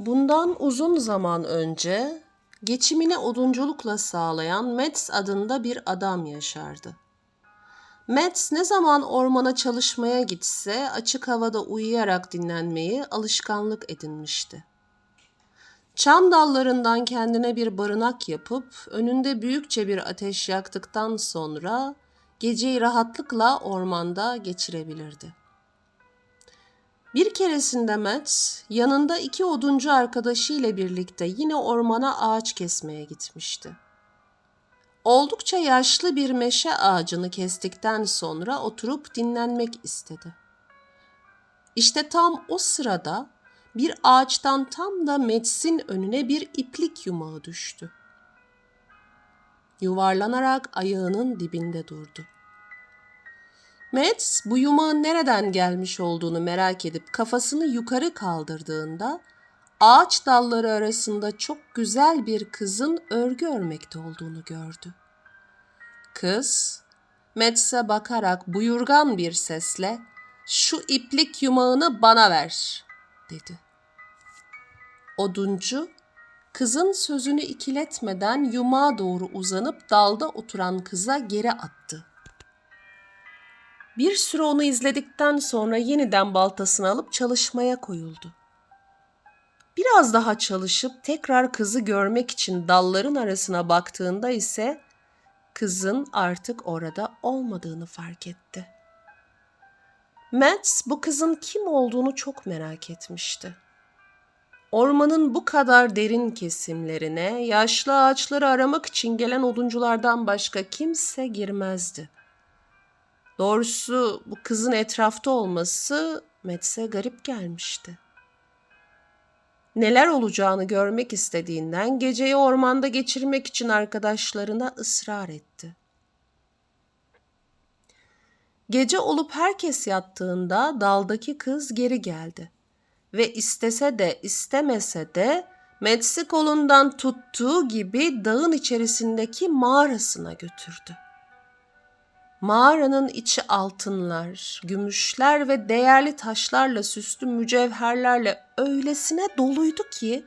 Bundan uzun zaman önce geçimini odunculukla sağlayan Metz adında bir adam yaşardı. Metz ne zaman ormana çalışmaya gitse açık havada uyuyarak dinlenmeyi alışkanlık edinmişti. Çam dallarından kendine bir barınak yapıp önünde büyükçe bir ateş yaktıktan sonra geceyi rahatlıkla ormanda geçirebilirdi. Bir keresinde Metz yanında iki oduncu arkadaşıyla birlikte yine ormana ağaç kesmeye gitmişti. Oldukça yaşlı bir meşe ağacını kestikten sonra oturup dinlenmek istedi. İşte tam o sırada bir ağaçtan tam da Metz'in önüne bir iplik yumağı düştü. Yuvarlanarak ayağının dibinde durdu. Metz bu yumağın nereden gelmiş olduğunu merak edip kafasını yukarı kaldırdığında ağaç dalları arasında çok güzel bir kızın örgü örmekte olduğunu gördü. Kız Metz'e bakarak buyurgan bir sesle şu iplik yumağını bana ver dedi. Oduncu kızın sözünü ikiletmeden yumağa doğru uzanıp dalda oturan kıza geri attı. Bir süre onu izledikten sonra yeniden baltasını alıp çalışmaya koyuldu. Biraz daha çalışıp tekrar kızı görmek için dalların arasına baktığında ise kızın artık orada olmadığını fark etti. Max bu kızın kim olduğunu çok merak etmişti. Ormanın bu kadar derin kesimlerine yaşlı ağaçları aramak için gelen odunculardan başka kimse girmezdi. Doğrusu bu kızın etrafta olması Metz'e garip gelmişti. Neler olacağını görmek istediğinden geceyi ormanda geçirmek için arkadaşlarına ısrar etti. Gece olup herkes yattığında daldaki kız geri geldi ve istese de istemese de Metz'i kolundan tuttuğu gibi dağın içerisindeki mağarasına götürdü. Mağaranın içi altınlar, gümüşler ve değerli taşlarla süslü mücevherlerle öylesine doluydu ki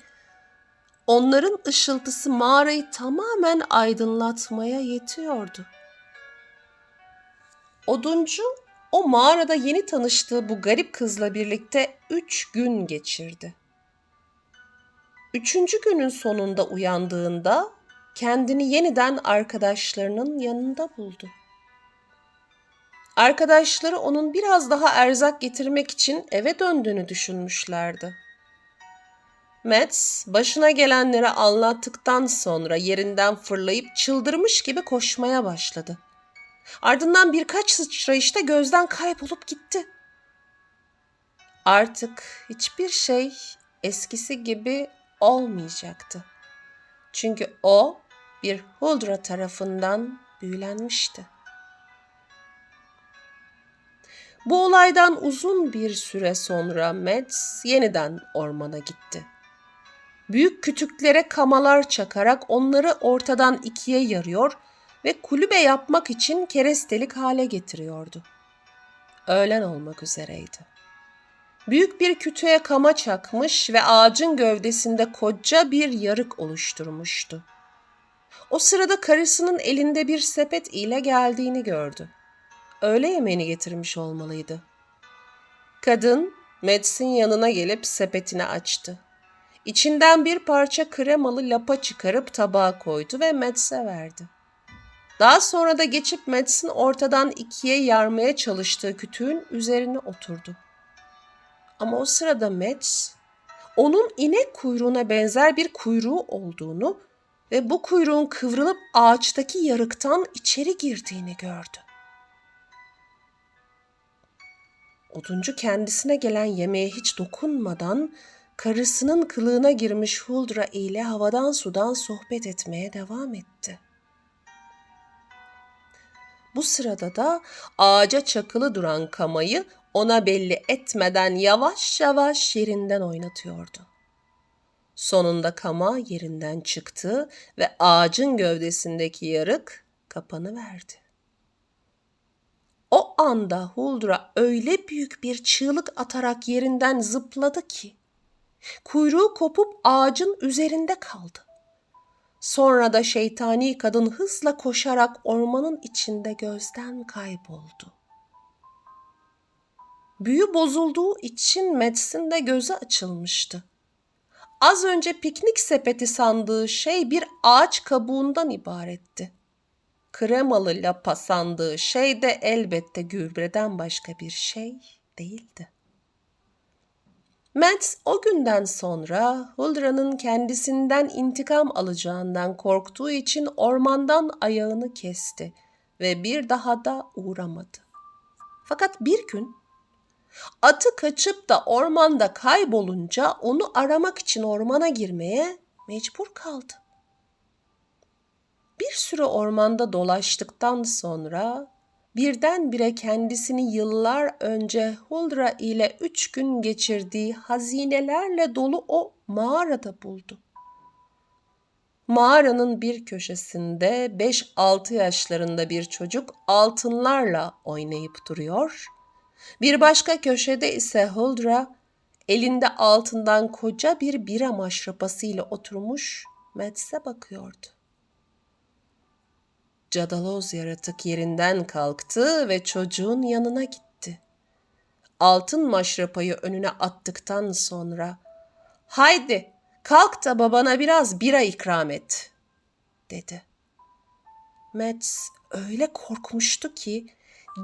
onların ışıltısı mağarayı tamamen aydınlatmaya yetiyordu. Oduncu o mağarada yeni tanıştığı bu garip kızla birlikte üç gün geçirdi. Üçüncü günün sonunda uyandığında kendini yeniden arkadaşlarının yanında buldu. Arkadaşları onun biraz daha erzak getirmek için eve döndüğünü düşünmüşlerdi. Metz başına gelenleri anlattıktan sonra yerinden fırlayıp çıldırmış gibi koşmaya başladı. Ardından birkaç sıçrayışta gözden kaybolup gitti. Artık hiçbir şey eskisi gibi olmayacaktı. Çünkü o bir Huldra tarafından büyülenmişti. Bu olaydan uzun bir süre sonra Metz yeniden ormana gitti. Büyük kütüklere kamalar çakarak onları ortadan ikiye yarıyor ve kulübe yapmak için kerestelik hale getiriyordu. Öğlen olmak üzereydi. Büyük bir kütüğe kama çakmış ve ağacın gövdesinde koca bir yarık oluşturmuştu. O sırada karısının elinde bir sepet ile geldiğini gördü öğle yemeğini getirmiş olmalıydı. Kadın Metz'in yanına gelip sepetini açtı. İçinden bir parça kremalı lapa çıkarıp tabağa koydu ve Metz'e verdi. Daha sonra da geçip Metz'in ortadan ikiye yarmaya çalıştığı kütüğün üzerine oturdu. Ama o sırada Metz, onun inek kuyruğuna benzer bir kuyruğu olduğunu ve bu kuyruğun kıvrılıp ağaçtaki yarıktan içeri girdiğini gördü. Oduncu kendisine gelen yemeğe hiç dokunmadan karısının kılığına girmiş Huldra ile havadan sudan sohbet etmeye devam etti. Bu sırada da ağaca çakılı duran kamayı ona belli etmeden yavaş yavaş yerinden oynatıyordu. Sonunda kama yerinden çıktı ve ağacın gövdesindeki yarık kapanı verdi. O anda Huldra öyle büyük bir çığlık atarak yerinden zıpladı ki Kuyruğu kopup ağacın üzerinde kaldı. Sonra da şeytani kadın hızla koşarak ormanın içinde gözden kayboldu. Büyü bozulduğu için Mads'in de gözü açılmıştı. Az önce piknik sepeti sandığı şey bir ağaç kabuğundan ibaretti. Kremalı lapa sandığı şey de elbette gübreden başka bir şey değildi. Mads o günden sonra Huldra'nın kendisinden intikam alacağından korktuğu için ormandan ayağını kesti ve bir daha da uğramadı. Fakat bir gün atı kaçıp da ormanda kaybolunca onu aramak için ormana girmeye mecbur kaldı. Bir süre ormanda dolaştıktan sonra birdenbire kendisini yıllar önce Huldra ile üç gün geçirdiği hazinelerle dolu o mağarada buldu. Mağaranın bir köşesinde 5-6 yaşlarında bir çocuk altınlarla oynayıp duruyor. Bir başka köşede ise Huldra elinde altından koca bir bira maşrapasıyla oturmuş Mads'e bakıyordu. Cadaloz yaratık yerinden kalktı ve çocuğun yanına gitti. Altın maşrapayı önüne attıktan sonra "Haydi, kalk da babana biraz bira ikram et." dedi. Mads öyle korkmuştu ki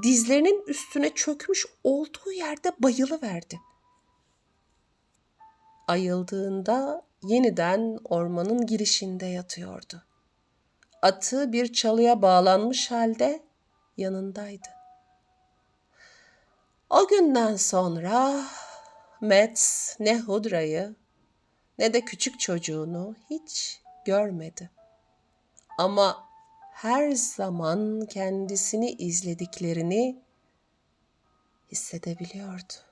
dizlerinin üstüne çökmüş olduğu yerde bayılıverdi. Ayıldığında yeniden ormanın girişinde yatıyordu atı bir çalıya bağlanmış halde yanındaydı. O günden sonra Mets ne Hudra'yı ne de küçük çocuğunu hiç görmedi. Ama her zaman kendisini izlediklerini hissedebiliyordu.